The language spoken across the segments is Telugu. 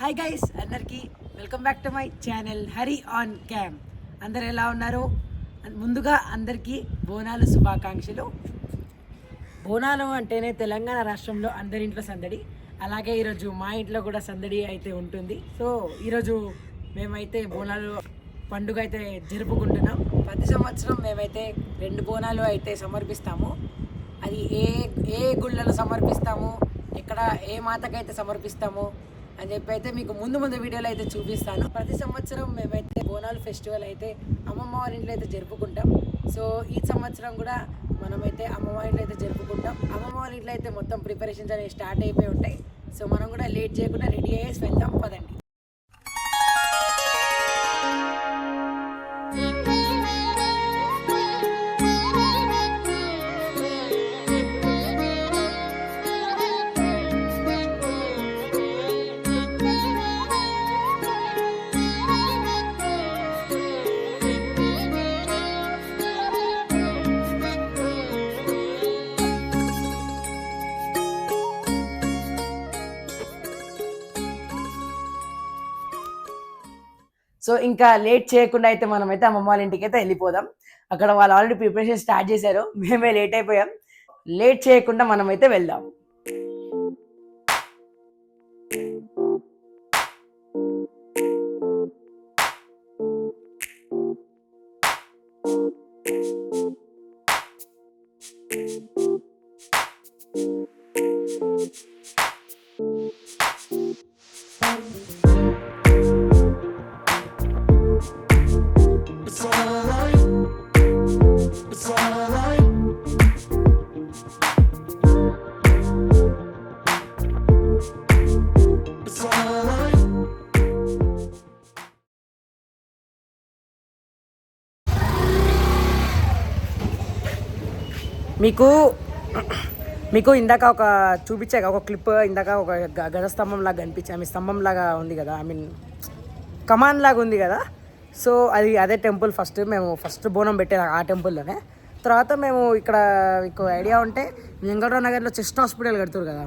హాయ్ గైస్ అందరికీ welcome back to my channel Hari on cam అందరు ఎలా ఉన్నారు? ముందుగా అందరికీ బోనాలు శుభాకాంక్షలు. బోనాలు అంటేనే తెలంగాణ రాష్ట్రంలో అందరి ఇంట్లో సందడి. అలాగే ఈరోజు మా ఇంట్లో కూడా సందడి అయితే ఉంటుంది. సో ఈరోజు మేమైతే బోనాలు పండుగ అయితే జరుపుకుంటున్నాం. ప్రతి సంవత్సరం మేమైతే రెండు బోనాలు అయితే సమర్పిస్తాము. అది ఏ ఏ గుళ్ళలో సమర్పిస్తాము? ఎక్కడ ఏ మాతకైతే సమర్పిస్తాము? అని చెప్పి అయితే మీకు ముందు ముందు వీడియోలో అయితే చూపిస్తాను. ప్రతి సంవత్సరం మేమైతే బోనాలు ఫెస్టివల్ అయితే అమ్మమ్మ వారి ఇంట్లో అయితే జరుపుకుంటాం. సో ఈ సంవత్సరం కూడా మనమైతే అమ్మమ్మ ఇంట్లో అయితే జరుపుకుంటాం. అమ్మమ్మ ఇంట్లో అయితే మొత్తం ప్రిపరేషన్స్ అనేవి స్టార్ట్ అయిపోయి ఉంటాయి. సో మనం కూడా లేట్ చేయకుండా రెడీ అయ్యేసి వెళ్దాం పదండి. సో ఇంకా లేట్ చేయకుండా అయితే మనం అయితే అమ్మమ్మ వాళ్ళ ఇంటికి అయితే వెళ్ళిపోదాం. అక్కడ వాళ్ళు ఆల్రెడీ ప్రిపరేషన్ స్టార్ట్ చేశారు. మేమే లేట్ అయిపోయాం. లేట్ చేయకుండా మనం అయితే వెళ్దాం మీకు మీకు ఇందాక ఒక చూపించాక ఒక క్లిప్ ఇందాక ఒక గ- గజ స్తంభం లాగా కనిపించా మీ స్తంభం లాగా ఉంది కదా ఐ మీన్ కమాన్ లాగా ఉంది కదా. సో అది అదే టెంపుల్ ఫస్ట్ మేము ఫస్ట్ బోనం పెట్టేది ఆ టెంపుల్లోనే. తర్వాత మేము ఇక్కడ మీకు ఐడియా ఉంటే వెంకటరావు నగర్లో చెస్ట్ హాస్పిటల్ కడుతురు కదా.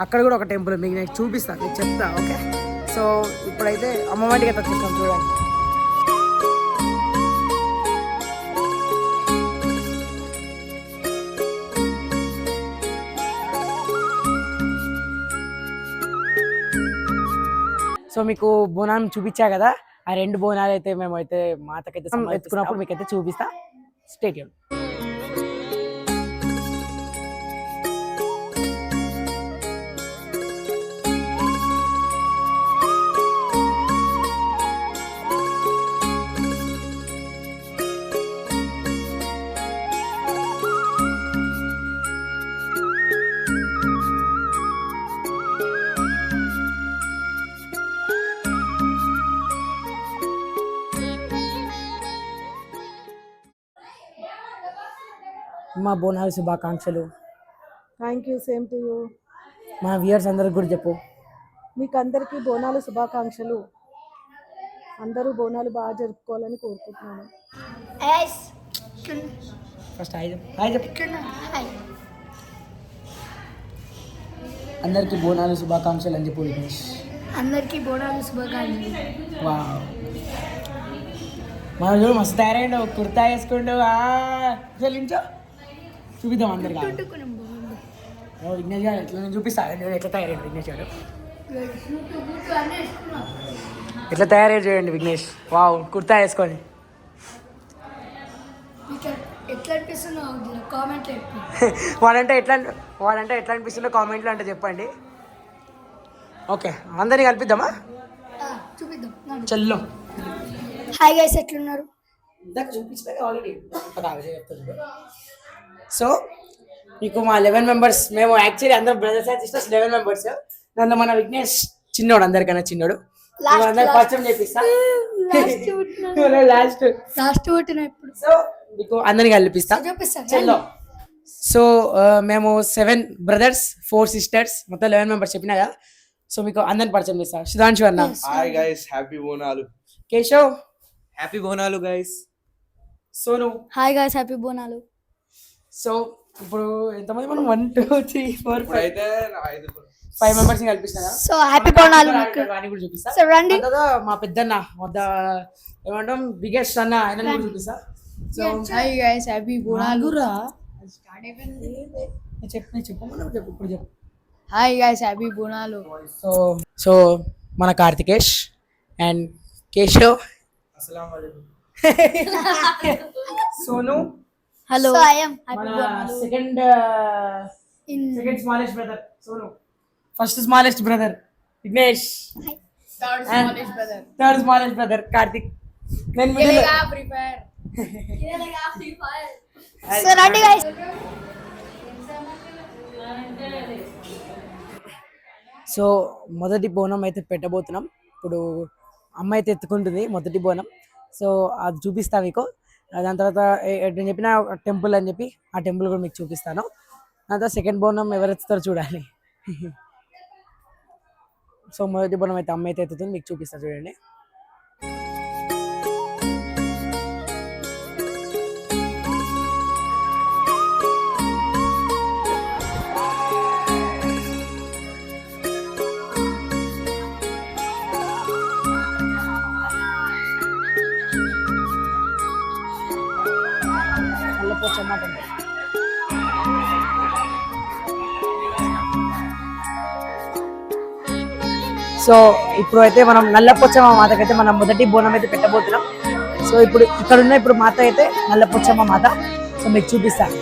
అక్కడ కూడా ఒక టెంపుల్ మీకు నేను చూపిస్తాను మీకు చెప్తా ఓకే? సో ఇప్పుడైతే అమ్మవారికి అయితే వచ్చేస్తాం చూడండి. సో మీకు బోనాలు చూపించా కదా ఆ రెండు బోనాలు అయితే మేము అయితే మాతకైతే ఎత్తుకున్నప్పుడు మీకు అయితే చూపిస్తా స్టేడియం మా బోనాలు శుభాకాంక్షలు. Thank you same to you మా వ్యూయర్స్ అందరికి కూడా చెప్పు. మీకు అందరికీ బోనాలు శుభాకాంక్షలు. అందరూ బోనాలు బాగా జరుపుకోవాలని కోరుకుంటున్నాను. ఫస్ట్ అందరికీ బోనాలు శుభాకాంక్షలు అని చెప్పు విఘ్నేష్. అందరికీ బోనాలు శుభాకాంక్షలు. వావ్. మనం చూడు మస్తు తయారైండు కుర్తా వేసుకుండు. అసలు నించో చూపిద్దాం అందరికి. విఘ్నేష్ గారు ఎట్లా నేను చూపిస్తా? నేను ఎట్లా తయారైండు విఘ్నేష్ గారు? ఎట్లా తయారయ్యాడు చూడండి విఘ్నేష్. వావ్ కుర్తా వేసుకొని. వాడంటే ఎట్లా వాడంటే ఎట్లా అనిపిస్తుందో కామెంట్లో అంటే చెప్పండి. ఓకే అందరినీ కల్పిద్దామా? చూపిద్దాం. చెల్లో. హాయ్ గైస్ ఎట్లున్నారు? ఇందాక చూపించిన ఆల్రెడీ. సో మీకు మా లెవెన్ మెంబర్స్ మేము యాక్చువల్లీ అందరం brothers and sisters eleven members దాంట్లో మన విఘ్నేష్ చిన్నోడు అందరికన్నా చిన్నోడు. పరిచయం చేపిస్తా. లాస్ట్ లాస్ట్ ఇప్పుడు. సో మీకు అందరిని కల్పిస్తా. చూపిస్తా చెల్లో. సో మేము సెవెన్ బ్రదర్స్ ఫోర్ సిస్టర్స్ మొత్తం లెవెన్ మెంబర్స్ చెప్పినా కదా? సో మీకు అందరిని పరిచయం చేస్తా. సుధాంశు అన్న. Hi guys happy Bonalu Keshav. Happy Bonalu guys Sonu. Hi guys happy Bonalu so ఇప్పుడు ఎంతమంది మనం? One two three four five five members కల్పిస్తారా so happy Bonalu కూడా చూపిస్తా. సో రండి. మా పెద్దన్న వద్ద ఏమంటాం బిగ్గెస్ట్ అన్న ఆయన కూడా చూపిస్తా. So hi guys happy Bonalu నాలుగురా చెప్పు చెప్పమన్నా చెప్పు ఇప్పుడు చెప్పు. Hi guys happy Bonalu so so మన Karthikesh and Keshav. Sonu hello. So I'm second second smallest brother Sonu. First smallest brother Vignesh. Third smallest brother Karthik. నేను సో రండి గైస్ సో మొదటి బోనం అయితే పెట్టబోతున్నాం. ఇప్పుడు అమ్మ అయితే ఎత్తుకుంటుంది మొదటి బోనం. సో అది చూపిస్తా మీకు. దాని తర్వాత ఏ- నేను చెప్పిన టెంపుల్ అని చెప్పి ఆ టెంపుల్ కూడా మీకు చూపిస్తాను. దాని తర్వాత సెకండ్ బోనం ఎవరు చూడాలి. సో మొదటి బోనం అయితే అమ్మ అయితే ఎత్తుతుంది మీకు చూపిస్తాను చూడండి. నల్లపోచమ్మ సో ఇప్పుడు అయితే మనం నల్లపోచమ్మ మాతకైతే మనం మొదటి బోనం అయితే పెట్టబోతున్నాం. సో ఇప్పుడు ఇక్కడున్న ఇప్పుడు మాత అయితే నల్లపోచమ్మ మాత. సో మీకు చూపిస్తాను.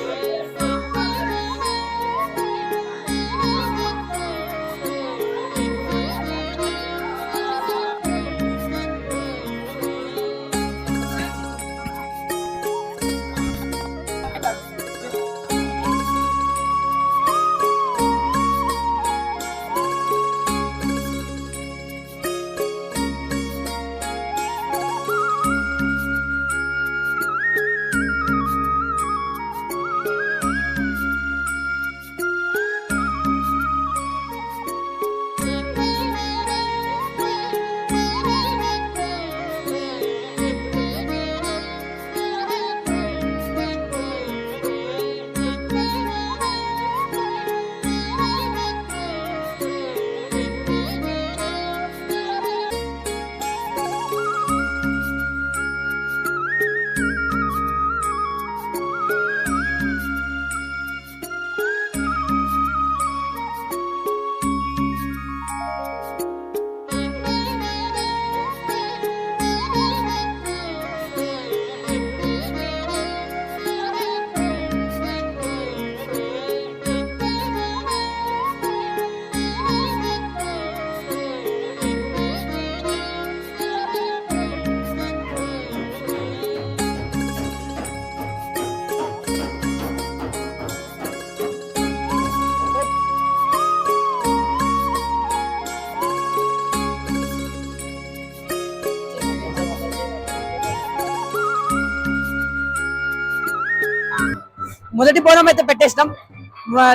బోనం అయితే పెట్టేసినాం.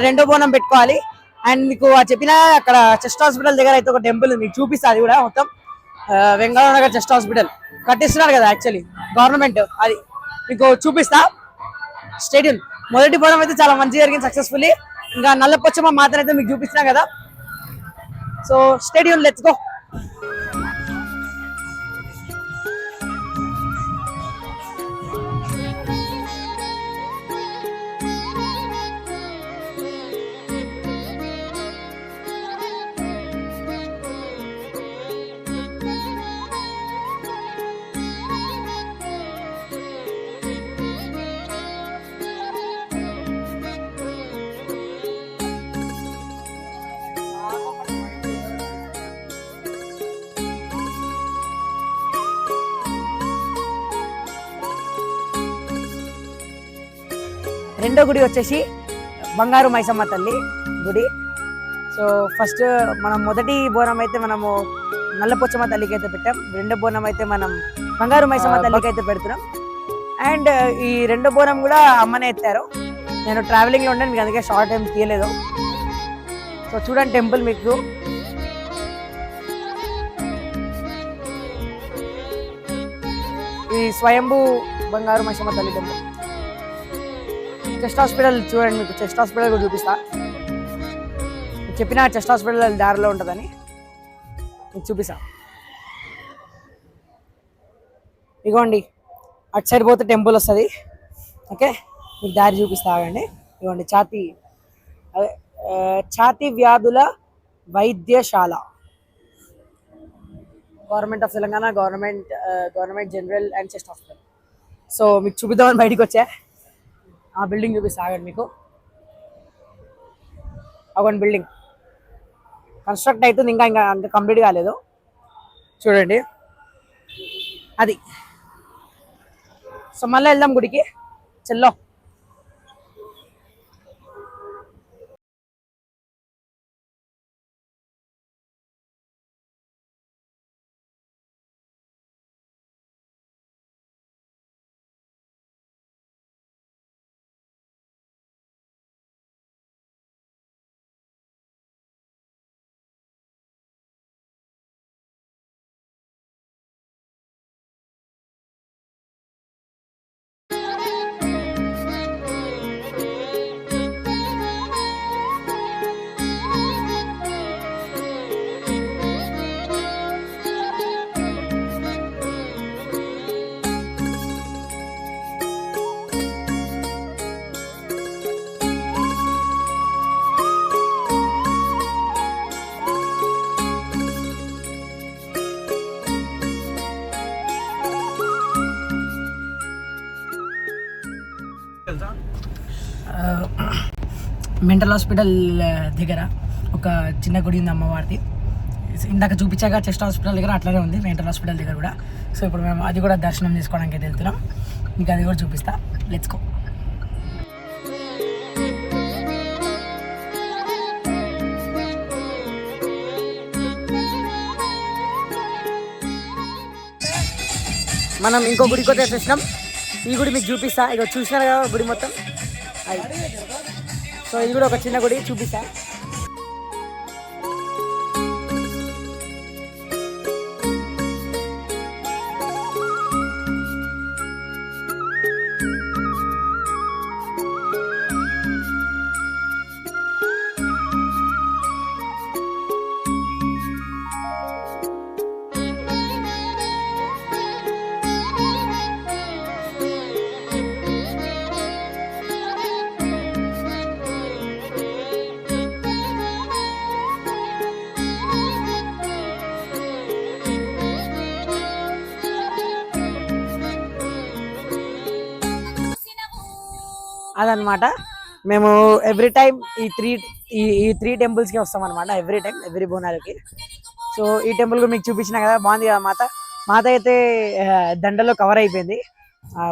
రెండో బోనం పెట్టుకోవాలి. అండ్ మీకు చెప్పిన అక్కడ చెస్ట్ హాస్పిటల్ దగ్గర అయితే ఒక టెంపుల్ మీకు చూపిస్తా అది కూడా మొత్తం. ఆ, నగర్ చెస్ట్ హాస్పిటల్. కట్టిస్తున్నారు కదా యాక్చువల్లీ గవర్నమెంట్ అది. మీకు చూపిస్తా. స్టేడియం మొదటి బోనం అయితే చాలా మంచిగా జరిగింది సక్సెస్ఫుల్లీ ఇంకా నల్లపచ్చమ్మ మాత్రం అయితే మీకు చూపిస్తున్నా కదా. సో స్టేడియం లెట్స్ గో రెండో గుడి వచ్చేసి బంగారు మైసమ్మ తల్లి గుడి. సో ఫస్ట్ మనం మొదటి బోనం అయితే మనము నల్లపోచమ్మ తల్లికి అయితే పెట్టాం. రెండో బోనం అయితే మనం బంగారు మైసమ్మ తల్లికి అయితే పెడుతున్నాం. అండ్ ఈ రెండో బోనం కూడా అమ్మనే ఎత్తారు. నేను ట్రావెలింగ్లో ఉన్నాను మీకు అందుకే షార్ట్ టైం తీయలేదు. సో చూడండి టెంపుల్ మీకు. ఇది స్వయంభూ బంగారు మైసమ్మ తల్లి టెంపుల్ చెస్ట్ హాస్పిటల్ చూడండి మీకు. చెస్ట్ హాస్పిటల్ కూడా చూపిస్తా. చెప్పిన చెస్ట్ హాస్పిటల్ దారిలో ఉంటుందని మీకు చూపిస్తా. ఇగోండి. అటు సైడ్ పోతే టెంపుల్ వస్తుంది. ఓకే? మీకు దారి చూపిస్తా ఆగండి. ఇవ్వండి ఛాతీ. అదే ఛాతీ వ్యాధుల వైద్యశాల. Government of Telangana government government general and chest hospital so మీకు చూపిద్దామని బయటికి వచ్చా. ఆ బిల్డింగ్ చూపిస్తా ఆగండి మీకు. అగోండి బిల్డింగ్. కన్స్ట్రక్ట్ అవుతుంది ఇంకా ఇంకా అంత కంప్లీట్ కాలేదు. చూడండి. అది. సో మళ్ళీ వెళ్దాం గుడికి. చెల్లో. మెంటల్ హాస్పిటల్ దగ్గర ఒక చిన్న గుడి ఉంది అమ్మవారిది. ఇందాక చూపించాక చెస్ట్ హాస్పిటల్ దగ్గర అట్లానే ఉంది మెంటల్ హాస్పిటల్ దగ్గర కూడా. సో ఇప్పుడు మేము అది కూడా దర్శనం చేసుకోవడానికి వెళ్తున్నాం. మీకు అది కూడా చూపిస్తా. లెట్స్ గో మనం ఇంకో గుడికి వచ్చేసేసినాం వచ్చేసినాం ఈ గుడి మీకు చూపిస్తా. ఇక చూసినారు కదా గుడి మొత్తం? అది సో ఇది కూడా ఒక చిన్న గుడి చూపిస్తా. అదనమాట మేము ఎవ్రీ టైం ఈ త్రీ ఈ ఈ త్రీ టెంపుల్స్కి వస్తాం అనమాట ఎవ్రీ టైం ఎవ్రీ బోనాలకి. సో ఈ టెంపుల్ కూడా మీకు చూపించిన కదా బాగుంది కదా మాత. మాత అయితే దండలో కవర్ అయిపోయింది.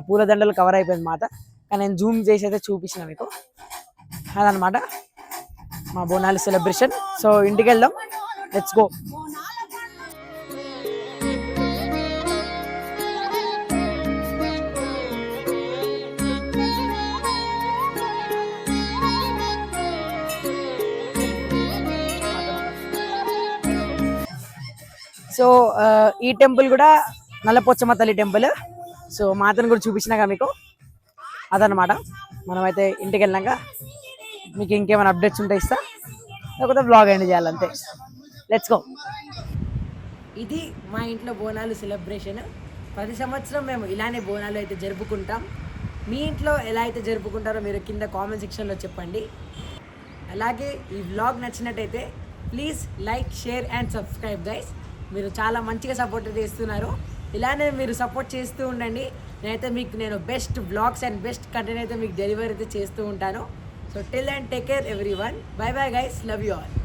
పూల దండలు కవర్ అయిపోయింది మాత. కానీ నేను జూమ్ చేసి అయితే చూపించిన మీకు. అదనమాట మా బోనాలు సెలబ్రేషన్ సో ఇంటికి వెళ్దాం లెట్స్ గో సో ఈ టెంపుల్ కూడా నల్లపోచమ్మ తల్లి టెంపుల్. సో మాతను కూడా చూపించినాక మీకు. అదనమాట మనమైతే ఇంటికి వెళ్ళాక మీకు ఇంకేమైనా అప్డేట్స్ ఉంటే ఇస్తా. లేకపోతే బ్లాగ్ ఎండ్ చేయాలంతే. లెట్స్ గో ఇది మా ఇంట్లో బోనాలు సెలబ్రేషన్ ప్రతి సంవత్సరం మేము ఇలానే బోనాలు అయితే జరుపుకుంటాం. మీ ఇంట్లో ఎలా అయితే జరుపుకుంటారో మీరు కింద కామెంట్ సెక్షన్లో చెప్పండి. అలాగే ఈ వ్లాగ్ నచ్చినట్టయితే please like share and subscribe guys మీరు చాలా మంచిగా సపోర్ట్ చేస్తున్నారు. ఇలానే మీరు సపోర్ట్ చేస్తూ ఉండండి. నేనైతే మీకు నేను best vlogs and best content అయితే మీకు డెలివరీ అయితే చేస్తూ ఉంటాను. So till and take care everyone bye bye guys love you all